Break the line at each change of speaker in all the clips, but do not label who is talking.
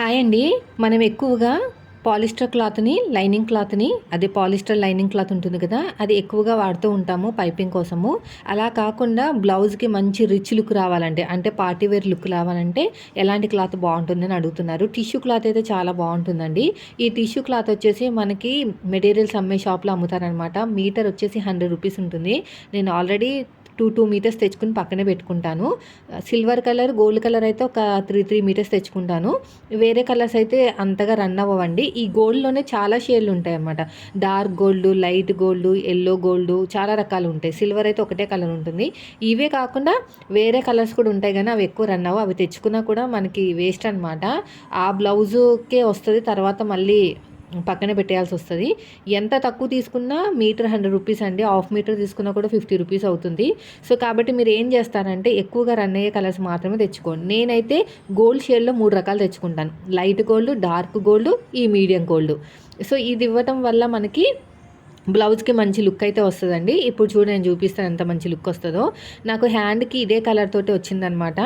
Hi అండి. మనం ఎక్కువగా పాలిస్టర్ క్లాత్ని లైనింగ్ క్లాత్ని అదే పాలిస్టర్ లైనింగ్ క్లాత్ ఉంటుంది కదా అది ఎక్కువగా వాడుతూ ఉంటాము పైపింగ్ కోసము. అలా కాకుండా బ్లౌజ్కి మంచి రిచ్ లుక్ రావాలంటే అంటే పార్టీ వేర్ లుక్ రావాలంటే ఎలాంటి క్లాత్ బాగుంటుందని అడుగుతున్నారు. టిష్యూ క్లాత్ అయితే చాలా బాగుంటుందండి. ఈ టిష్యూ క్లాత్ వచ్చేసి మనకి మెటీరియల్స్ అమ్మే షాప్లో అమ్ముతారనమాట. మీటర్ వచ్చేసి హండ్రెడ్ రూపీస్ ఉంటుంది. నేను ఆల్రెడీ టూ టూ మీటర్స్ తెచ్చుకుని పక్కనే పెట్టుకుంటాను. సిల్వర్ కలర్ గోల్డ్ కలర్ అయితే ఒక త్రీ త్రీ మీటర్స్ తెచ్చుకుంటాను. వేరే కలర్స్ అయితే అంతగా రన్ అవ్వండి ఈ గోల్డ్లోనే చాలా షేడ్లు ఉంటాయి అన్నమాట. Dark gold light gold yellow gold చాలా రకాలు ఉంటాయి. సిల్వర్ అయితే ఒకటే కలర్ ఉంటుంది. ఇవే కాకుండా వేరే కలర్స్ కూడా ఉంటాయి కానీ అవి ఎక్కువ రన్ అవ్వ అవి తెచ్చుకున్నా కూడా మనకి వేస్ట్ అనమాట ఆ బ్లౌజుకే వస్తుంది. తర్వాత మళ్ళీ పక్కనే పెట్టేయాల్సి వస్తుంది. ఎంత తక్కువ తీసుకున్నా మీటర్ హండ్రెడ్ రూపీస్ అండి. హాఫ్ మీటర్ తీసుకున్నా కూడా ఫిఫ్టీ రూపీస్ అవుతుంది. సో కాబట్టి మీరు ఏం చేస్తారంటే ఎక్కువగా రన్ అయ్యే కలర్స్ మాత్రమే తెచ్చుకోండి. నేనైతే గోల్డ్ షేడ్లో మూడు రకాలు తెచ్చుకుంటాను. లైట్ గోల్డ్ డార్క్ గోల్డ్ ఈ మీడియం గోల్డ్. సో ఇది ఇవ్వటం వల్ల మనకి బ్లౌజ్కి మంచి లుక్ అయితే వస్తుందండి. ఇప్పుడు చూడు నేను చూపిస్తాను ఎంత మంచి లుక్ వస్తుందో. నాకు హ్యాండ్కి ఇదే కలర్ తోటి వచ్చిందనమాట.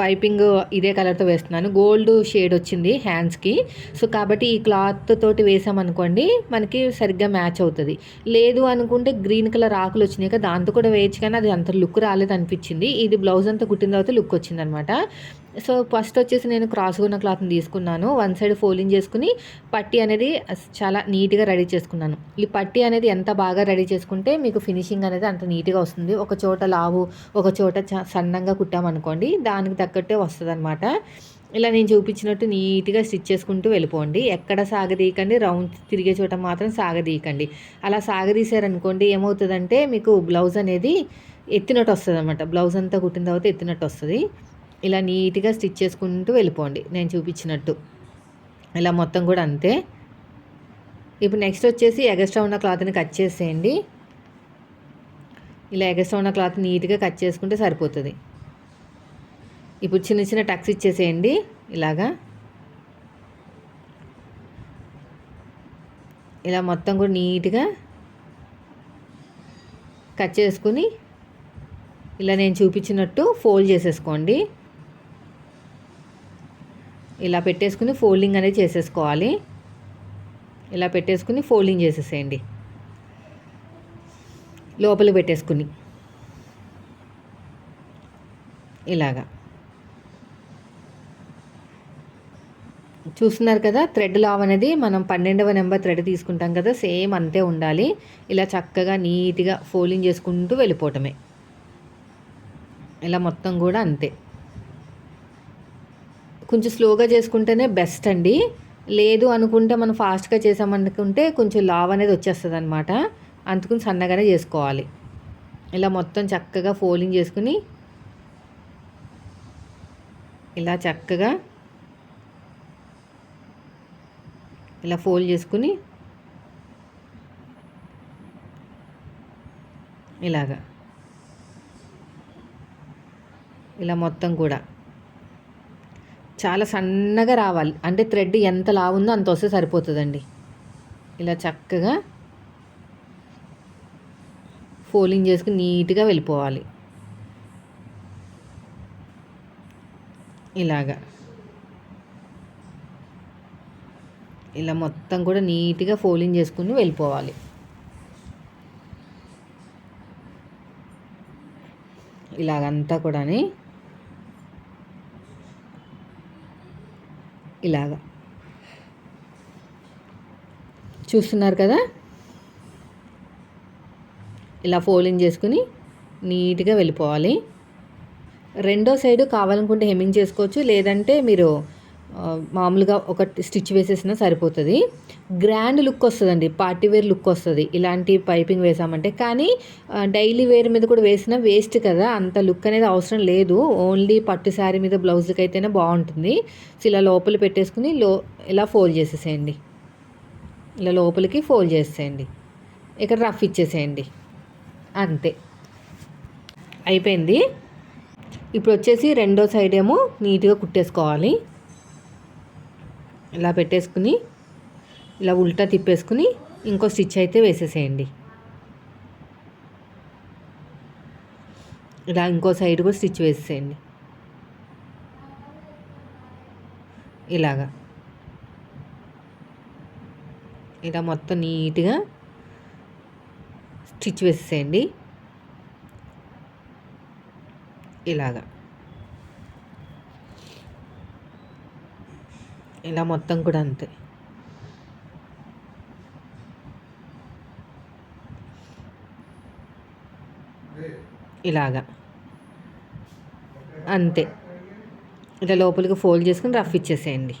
పైపింగ్ ఇదే కలర్తో వేస్తున్నాను. గోల్డ్ షేడ్ వచ్చింది హ్యాండ్స్కి సో కాబట్టి ఈ క్లాత్ తోటి వేసామనుకోండి మనకి సరిగ్గా మ్యాచ్ అవుతుంది. లేదు అనుకుంటే గ్రీన్ కలర్ ఆకులు వచ్చినాయి కదా దాంతో కూడా వేయచ్చు కానీ అది అంత లుక్ రాలేదు అనిపించింది. ఇది బ్లౌజ్ అంతా కుట్టిన తర్వాత లుక్ వచ్చింది అనమాట సో ఫస్ట్ వచ్చేసి నేను క్రాస్ ఉన్న క్లాత్ని తీసుకున్నాను. వన్ సైడ్ ఫోల్డింగ్ చేసుకుని పట్టి అనేది చాలా నీట్గా రెడీ చేసుకున్నాను. ఈ పట్టి అనేది ఎంత బాగా రెడీ చేసుకుంటే మీకు ఫినిషింగ్ అనేది అంత నీట్గా వస్తుంది. ఒక చోట లావు ఒక చోట సన్నంగా కుట్టామనుకోండి దానికి తగ్గట్టే వస్తుంది అనమాట ఇలా నేను చూపించినట్టు నీట్గా స్టిచ్ చేసుకుంటూ వెళ్ళిపోండి. ఎక్కడ సాగదీయకండి రౌండ్ తిరిగే చోట మాత్రం సాగదీయకండి. అలా సాగదీశారనుకోండి ఏమవుతుందంటే మీకు బ్లౌజ్ అనేది ఎత్తినట్టు వస్తుంది అనమాట బ్లౌజ్ అంతా కుట్టిన తర్వాత ఎత్తినట్టు వస్తుంది. ఇలా నీట్గా స్టిచ్ చేసుకుంటూ వెళ్ళిపోండి. నేను చూపించినట్టు. ఇలా మొత్తం కూడా అంతే. ఇప్పుడు నెక్స్ట్ వచ్చేసి ఎగస్ట్రా ఉన్న క్లాత్ని కట్ చేసేయండి. ఇలా ఎగస్ట్రా ఉన్న క్లాత్ నీట్గా కట్ చేసుకుంటే సరిపోతుంది. ఇప్పుడు చిన్న చిన్న టక్స్ ఇచ్చేసేయండి. ఇలాగా. ఇలా మొత్తం కూడా నీట్గా కట్ చేసుకుని ఇలా నేను చూపించినట్టు ఫోల్డ్ చేసేసుకోండి. ఇలా పెట్టేసుకుని ఫోల్డింగ్ అనేది చేసేసుకోవాలి. ఇలా పెట్టేసుకుని ఫోల్డింగ్ చేసేసేయండి. లోపల పెట్టేసుకుని. ఇలాగా. చూస్తున్నారు కదా థ్రెడ్ లావ్ అనేది మనం పన్నెండవ నెంబర్ థ్రెడ్ తీసుకుంటాం కదా సేమ్ అంతే ఉండాలి. ఇలా చక్కగా నీట్గా ఫోల్డింగ్ చేసుకుంటూ వెళ్ళిపోవటమే. ఇలా మొత్తం కూడా అంతే. కొంచెం స్లోగా చేసుకుంటేనే బెస్ట్ అండి. లేదు అనుకుంటే మనం ఫాస్ట్గా చేసామనుకుంటే కొంచెం లావ్ అనేది వచ్చేస్తుంది అనమాట అందుకుని సన్నగానే చేసుకోవాలి. ఇలా మొత్తం చక్కగా ఫోల్డింగ్ చేసుకుని ఇలా చక్కగా ఇలా ఫోల్డ్ చేసుకుని ఇలాగా. ఇలా మొత్తం కూడా. చాలా సన్నగా రావాలి. అంటే థ్రెడ్ ఎంత లావుందో అంత వస్తే సరిపోతుందండి. ఇలా చక్కగా ఫోలింగ్ చేసుకుని నీట్గా వెళ్ళిపోవాలి. ఇలాగా. ఇలా మొత్తం కూడా నీట్గా ఫోలింగ్ చేసుకుని వెళ్ళిపోవాలి. ఇలాగంతా కూడా ఇలాగా. చూస్తున్నారు కదా? ఇలా ఫోల్డింగ్ చేసుకుని నీట్గా వెళ్ళిపోవాలి. రెండో సైడు కావాలనుకుంటే హెమ్మింగ్ చేసుకోవచ్చు. లేదంటే మీరు మామూలుగా ఒక స్టిచ్ వేసేసినా సరిపోతుంది. గ్రాండ్ లుక్ వస్తుందండి పార్టీ వేర్ లుక్ వస్తుంది. ఇలాంటి పైపింగ్ వేసామంటే కానీ డైలీ వేర్ మీద కూడా వేసినా వేస్ట్ కదా అంత లుక్ అనేది అవసరం లేదు. ఓన్లీ పట్టు శారీ మీద బ్లౌజ్కి అయితేనే బాగుంటుంది. సో ఇలా లోపల పెట్టేసుకుని లో ఇలా ఫోల్డ్ చేసేసేయండి. ఇలా లోపలికి ఫోల్డ్ చేసేయండి ఇక్కడ రఫ్ ఇచ్చేసేయండి. అంతే. అయిపోయింది. ఇప్పుడు వచ్చేసి రెండో సైడ్ ఏమో నీట్గా కుట్టేసుకోవాలి. ఇలా పెట్టేసుకుని ఇలా ఉల్టా తిప్పేసుకుని ఇంకో స్టిచ్ అయితే వేసేసేయండి. ఇలా ఇంకో సైడ్ కూడా స్టిచ్ వేసేయండి ఇలాగా. ఇలా మొత్తం నీట్గా స్టిచ్ వేసేయండి ఇలాగా. ఇలా మొత్తం కూడా అంతే. ఇలాగా. అంతే. ఇలా లోపలికి ఫోల్డ్ చేసుకుని రఫ్ ఇచ్చేసేయండి.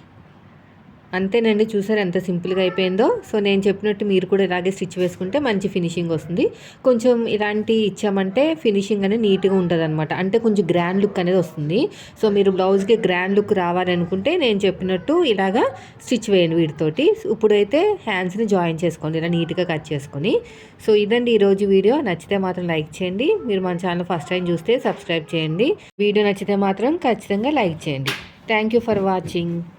అంతేనండి చూసారు ఎంత సింపుల్గా అయిపోయిందో. సో నేను చెప్పినట్టు మీరు కూడా ఇలాగే స్టిచ్ వేసుకుంటే మంచి ఫినిషింగ్ వస్తుంది. కొంచెం ఇలాంటి ఇచ్చామంటే ఫినిషింగ్ అనేది నీట్గా ఉంటుంది అనమాట అంటే కొంచెం గ్రాండ్ లుక్ అనేది వస్తుంది. సో మీరు బ్లౌజ్కి గ్రాండ్ లుక్ రావాలనుకుంటే నేను చెప్పినట్టు ఇలాగా స్టిచ్ వేయండి వీటితోటి. ఇప్పుడైతే హ్యాండ్స్ని జాయిన్ చేసుకోండి ఇలా నీట్గా కట్ చేసుకొని. సో ఇదండి ఈరోజు వీడియో. నచ్చితే మాత్రం లైక్ చేయండి. మీరు మన ఛానల్ ఫస్ట్ టైం చూస్తే సబ్స్క్రైబ్ చేయండి. వీడియో నచ్చితే మాత్రం ఖచ్చితంగా లైక్ చేయండి. Thank you for watching.